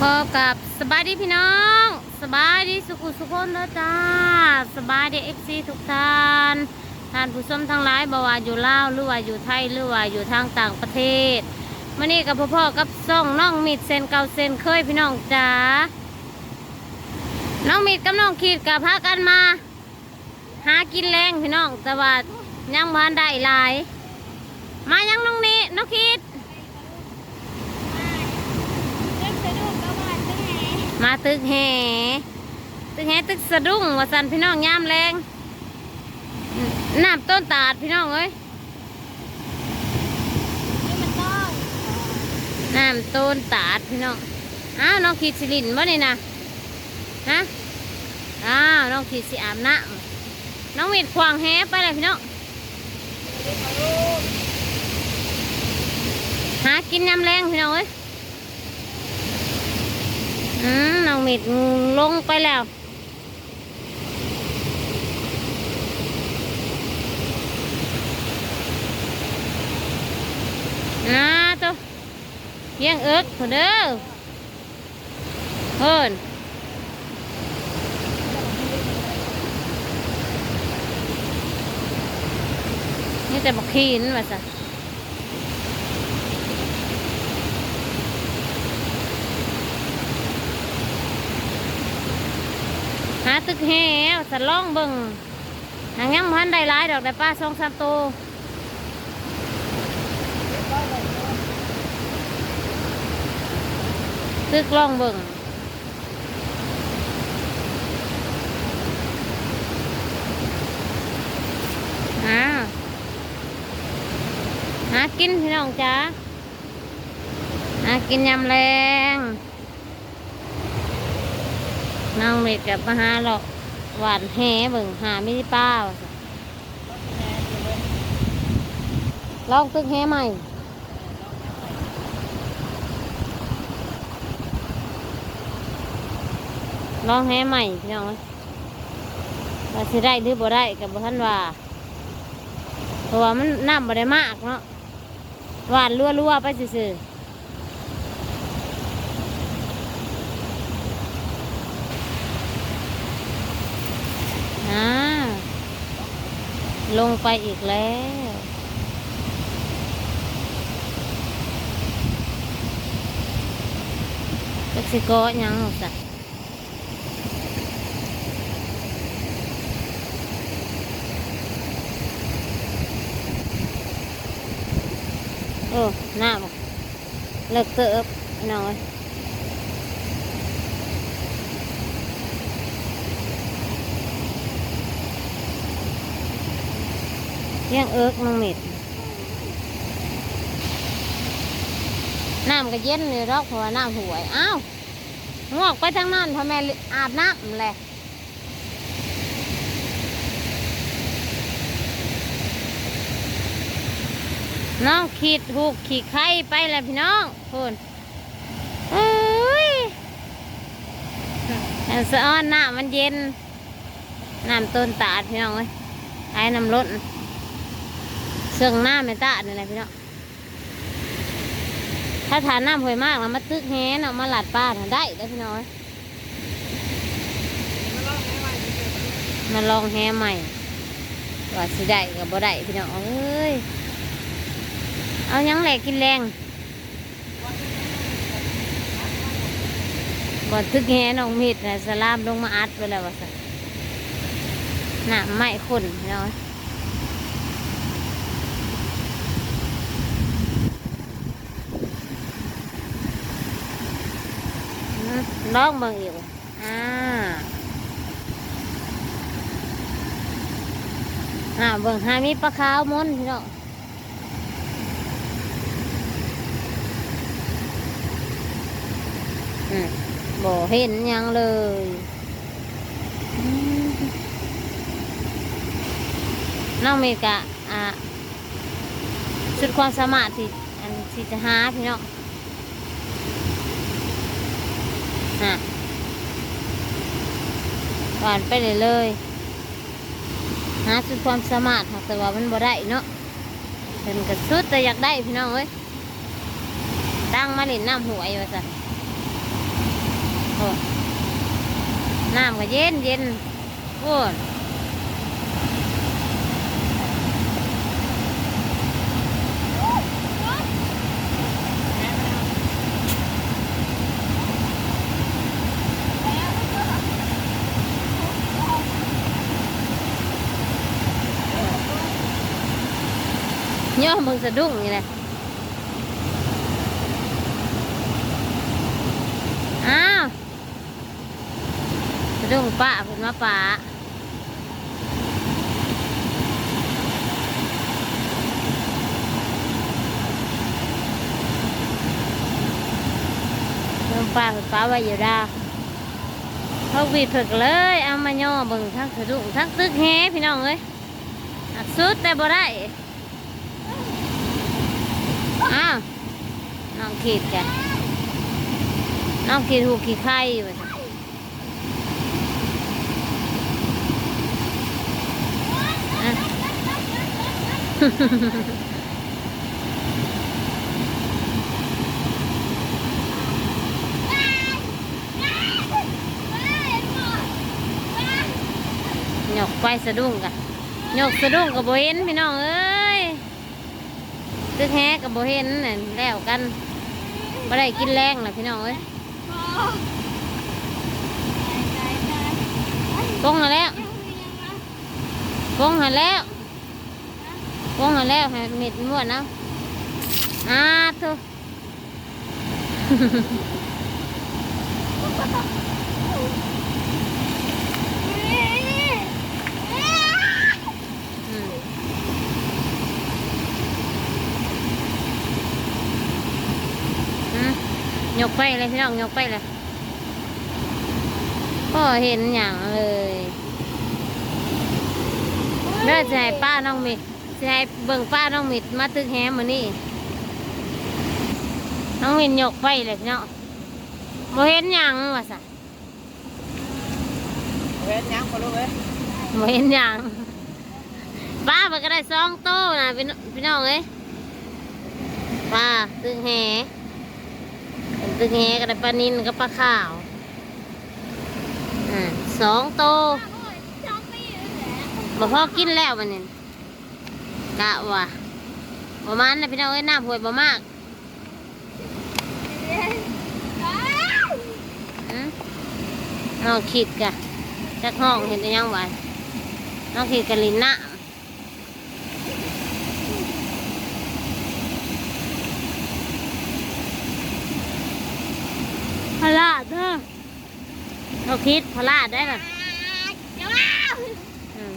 พบกับสบายดีพี่น้อง สบายดีสุขุสุขคนเด้อจ้าสบายดีเอฟซีทุกท่านท่านผู้ชมทั้งหลายบว่าอยู่ลาวหรือว่าอยู่ไทยหรือว่าอยู่ทางต่างประเทศมื่อนี้กับพ่อๆกับซ่องน้องมิดเซนเก่าเซนเคยพี่น้องจ้าน้องมิดกับน้องขีดกับพากันมา หากินแรงพี่น้องแต่ว่ายังบ้านได้หลาย มายังน้องนี้น้องขีด มาตึกแห่ตึกแห่ตึกสะดุ้งว่าสันพี่น้องยามแรงน้ำต้นตาดพี่น้องเอ้ยน้ำต้นตาดพี่น้องอ้าวน้องขีดสิลินบ่นี่นะฮะอ้าวน้องขีดสิอาบน้ำน้องมีดควางแฮไปเลยพี่น้องหากินยามแรงพี่น้องเอ้ย อืมน้องมิดลงไปแล้ว นะตัวยี่ยงเอิกเถอะเด้อเพิ่นนี่แต่บักขีนมาซาตึกแห่สล่องเบิ่งหางยังพันได้หลายดอกได้ป้าสองสามตัวตึกล่องเบิ่งหาหากินพี่น้องจ้าหากินยำแรง น้องเม็ดกับมาหาหรอกหวานแห่เบิ่งหาไม่ได้ป้าลองตึกแห่ใหม่ลองแห่ใหม่พี่น้องเอ้ยว่าสิได้หรือบ่ได้กับบ่ทันว่าเพราะว่ามันน้ำบ่ได้มากเนาะหวานรัวๆไปซื่อๆ อ่าลงไปอีกแล้วเม็กซิโกยังหรอกจ้ะโอ้หน้าบอกเลิกเติบพี่น้อย เลี้ยงเอิกน้องเม็ดน้ำก็เย็นเลยรอกเพราะว่าน้ำหวย อ้าวงอกไปทางนั้นพ่อแม่อาบน้ำแหละน้องขีดหูกขีดไข่ไปแล้วพี่น้องคุณเอ้ยอันสะอ้อนน้ำมันเย็น น้ำต้นตาดพี่น้องเอ้ยไอ้น้ำล้น เสื่องหน้าไม่ตาเนี่ยแหละพี่น้องถ้าทานน้ำห่วยมากแล้วมาตึกแฮนเอามาหลัดป้านได้ได้พี่น้อยมาลองแฮใหม่ว่าสิได้กับบ่ได้พี่น้องเอ้ยเอายังแหลกกินแรงบ่ตึกแฮน้องมีดนะสลามลงมาอัดไปแล้วว่าสันน้ำไหม้ขุ่นพี่น้อย อืมลองเบิ่งอีกว่อ่าอ่าเบิ่งหามีปลาขาวมนพี่น้องอืมบ่เห็นยังเลยน้องเมกะอ่าสุดความสามารถที่อันที่จะหาพี่น้อง ฮะหวานไปเลยเลยหาสุดความสามารถหากแต่ว่ามันบ่ได้เนาะเป็นกระสุดแต่อยากได้พี่น้องเอ้ยตั้งมาเล่นน้ำหวยว่าซะโอ้น้ำก็เย็นเย็นโอ้ ยย่อมึงสะดุ้งนี่แหละอ้าวสะดุ้งป้าผมมาป้าสะดุ้งป้าผมป้าไว้อยู่ดาเขาวีดเผิกเลย เอามาย่อบิ่งทั้งสะดุ้งทั้งตึกแฮพี่น้องเอ้ยอักสุดแต่บ่ได้ อ้าวน้องขีดกันน้องขีดหูขีดไข่อยู่ว่าซั่นอะหยกไปสะดุ้งกันหยกสะดุ้งกับโบเห็นพี่น้องเอ้ย ตึกแฮกับโบเห็นน่ะแล้วกันไม่ได้กินแรงนะพี่น้องเอ้ยปงหาแล้วปงหาแล้วปงหาแล้วให้เม็ดม้วนเอาอ่าทุอื ยกไปเลยพี่น้องยกไปเลยก็เห็นอย่างเลยเลิกจะให้ป้าน้องมิดจะให้เบิ่งป้าน้องมิดมาตึกแฮมมือนี่น้องมิดยกไปเลยพี่น้องบ่เห็นอย่างว่าสะเว้นยังพอรู้เว้ยบ่เห็นอย่างป้ามันก็ได้สองโต้นะพี่น้องพี่น้องเอ้ยป้าตึกแฮเป็น ตึกแฮก็ได้ปลานินกับปลาขาวอ่าสองโตบ่พอกินแล้วมันนี่กะว่าประมาณนะพี่น้องเอ้ยน้ำห่วยบ่มากอืมน้องขีดกะจักห้องเห็นได้ยังไงน้องขีดกะลินน้ำพลาดเด้อ เราคิดพลาดได้หรออืม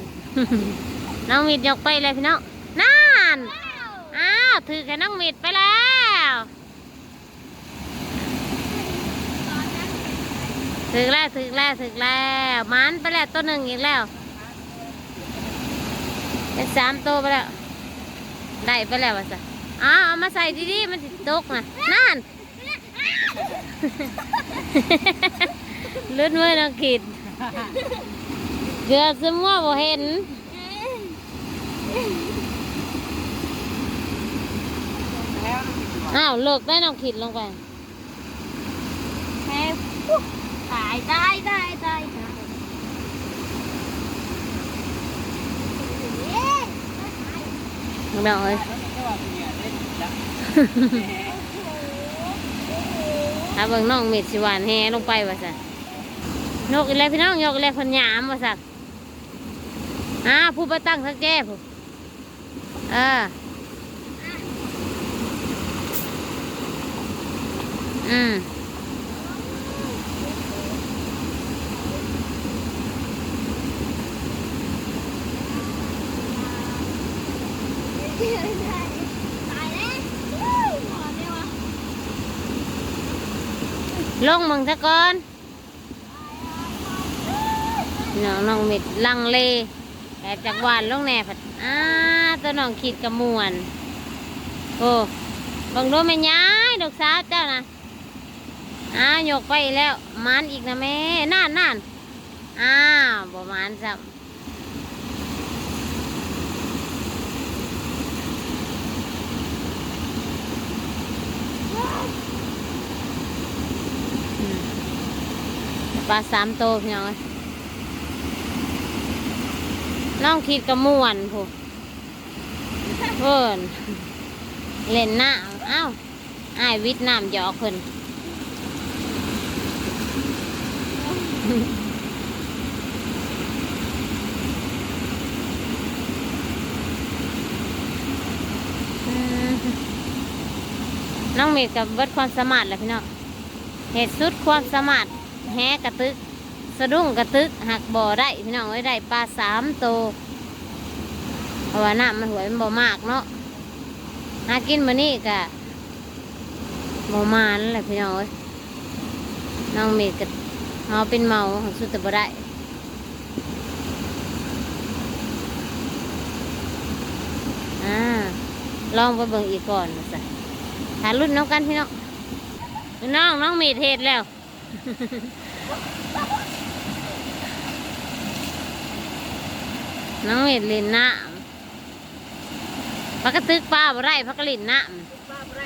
น้องมิดยกไปเลยพี่น้องนั่นอ้าวถือแค่น้องมิดไปแล้วถึกแล้วถึกแล้วถึกแล้วมันไปแล้วตัวหนึ่งอีกแล้วเป็นสามตัวไปแล้วได้ไปแล้ววะสะอ้าวเอามาใส่ดีๆมันติดตกนะนั่น ลื่นมือน้องขีดเกือบสมัวบ่เห็นแล้วอ้าวเลิกได้น้องขีดลงไปแม่ตายตายตายตายน้องเบลเอ้ยก็ว่าเป็นเนี่ยเล่นจังถ้าเบิ่งน้องเม็ดสิหวานแฮลงไปว่าซะ นกอีแล้วพี่น้องยกอีแล้วคนหยามว่าซะอ้าผู้ประตั้งทักแก่ผู้เอออืมตายแล้วหมอเนี่ยวลงมึงซะก่อน น้องน้องเม็ดลังเลแบบจากหวานลงแหน่ผัดอ้าตัวน้องขีดกระมวนโอ้บังดูแม่ย้ายดอกสาวเจ้านะอ้าวยกไปแล้วมันอีกนะแม่นั่นนั่นอ้าวบ่มันซ้ำอืมปลาสามโตพี่น้อง น้องคิดกระมวนผู้เพิ่นเล่นน้ำเอ้าอายวิทย์น้ำหยอกเพิ่นอืมน้องเมดกับเบิดความสามารถแหละพี่น้องเหตุสุดความสามารถแหกระตึก สะดุ้งกระตึกหักบ่อได้พี่น้องเอ้ได้ปลาสามโตวเพราะว่าน้ำมันหวยมันบ่มากเนาะหากินมานี่กะบ่มานั่นแหละพี่น้องเอ้น้องเมดกับเมาเป็นเมาของสุดแต่บ่ได้อ่าลองไปเบิ่งอีกก่อนนะจ๊ะหารุ่นน้องกันพี่น้องน้องน้องมีเทศแล้ว น้องเม็ดลินน้ำพักกระตึกปลาบ่ได้พักกระลินน้ป้าบ่ได้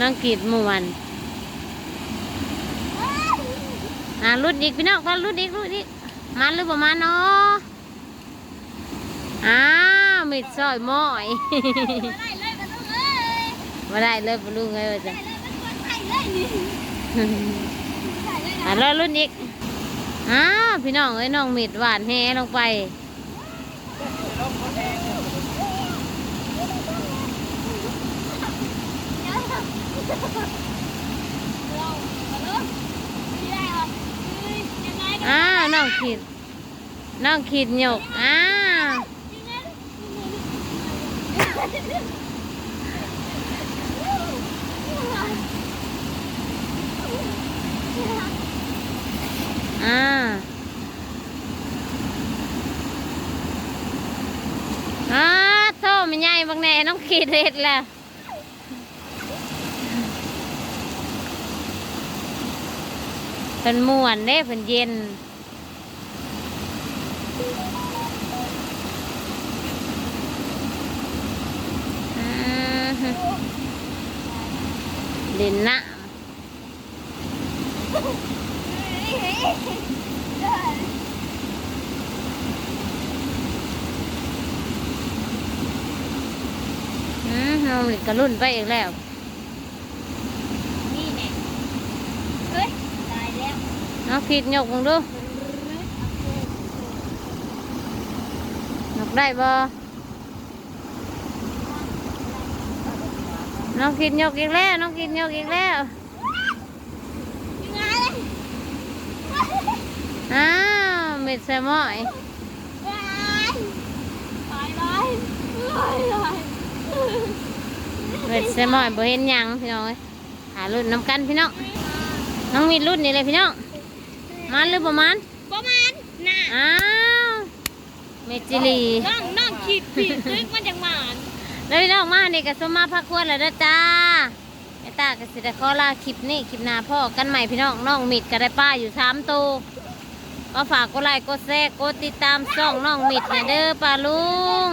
น้องกีดมวนอ่ารุ่นอีกพี่น้องก็รุ่นอีกรุ่นอีกมาหรือประมาณเนาะอ้าวมิดซอยม้อย มาได้เลยปลุงเลยว่าจ้ะได้เลยเป็นคนไทยเลยนี่ไทยเลยนะอะรอรุ่นอีกอ้าวพี่น้องเอ้ยน้องมิดหวานแฮลงไปลงคนแดงเราเอาเลยไม่ได้หรอกเฮ้ยยังไงกันอ้าวน้องขีดน้องขีดหยกอ้าวยังไง อ้าวอ้าโทษไม่ใหญ่บางแน่น้องขีดเห็ดแล้วเป็นม่วนเด้เป็นเย็นอืม เล่นน้ำอืมน้องลิกกระลุ่นไปอีกแล้ว นี่แน่เฮ้ย ตายแล้วน้องขีดหยกมึงดูหยกได้บ่ น้องขีดหยกอีกแล้ว น้องขีดหยกอีกแล้วยังไงเลยอ้าวเม็ดแซลมอยว้ายตายเลยตายเลยเม็ดแซลมอยบ่เห็นหยังพี่น้องเอ้ยหารุ่นน้ำกันพี่น้อง น้องมีรุ่นนี่เลยพี่น้อง มันหรือประมาณประมาณน่ะอ้าวเมจิลีน้องน้องขีดขีดซึกมันจังหวาน แล้วพี่น้องมาเนี่ก็สมมาพักควรแล้วเด้อจ้าไอ้ตาก็สิได้ขอลาคลิปนี้คลิปหน้าพ่อกันใหม่พี่น้องน้องมิดก็ได้ป้าอยู่สามตัวก็ฝากกดไลค์กดแชร์กดติดตามช่องน้องมิดนะเด้อป้าลุง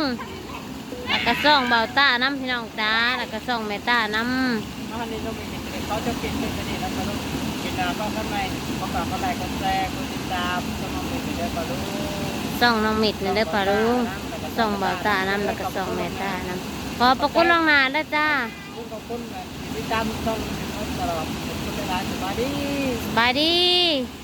แล้วก็ช่องเบาต้าน้ำพี่น้องจ้าแล้วก็ช่องแม่ต้าน้ำเอาอันนี้ลงไปเห็นเขาจะปิดเป็นประเด็นแล้วก็ลงกินน้ำก็ข้างในเขาฝากเขาไลค์กดแชร์กดติดตามสมองเป็นเด้อปลาลูกำช่องน้องมิดนะเด้อป้าลุงช่องเบาต้าน้ำแล้วก็ช่องแม่ต้าน้ำ ขอประคุณล่วงหน้าเด้อจ้าขอบคุณนะติดตามต้องตลอดขอบคุณหลายๆสวัสดีบายดี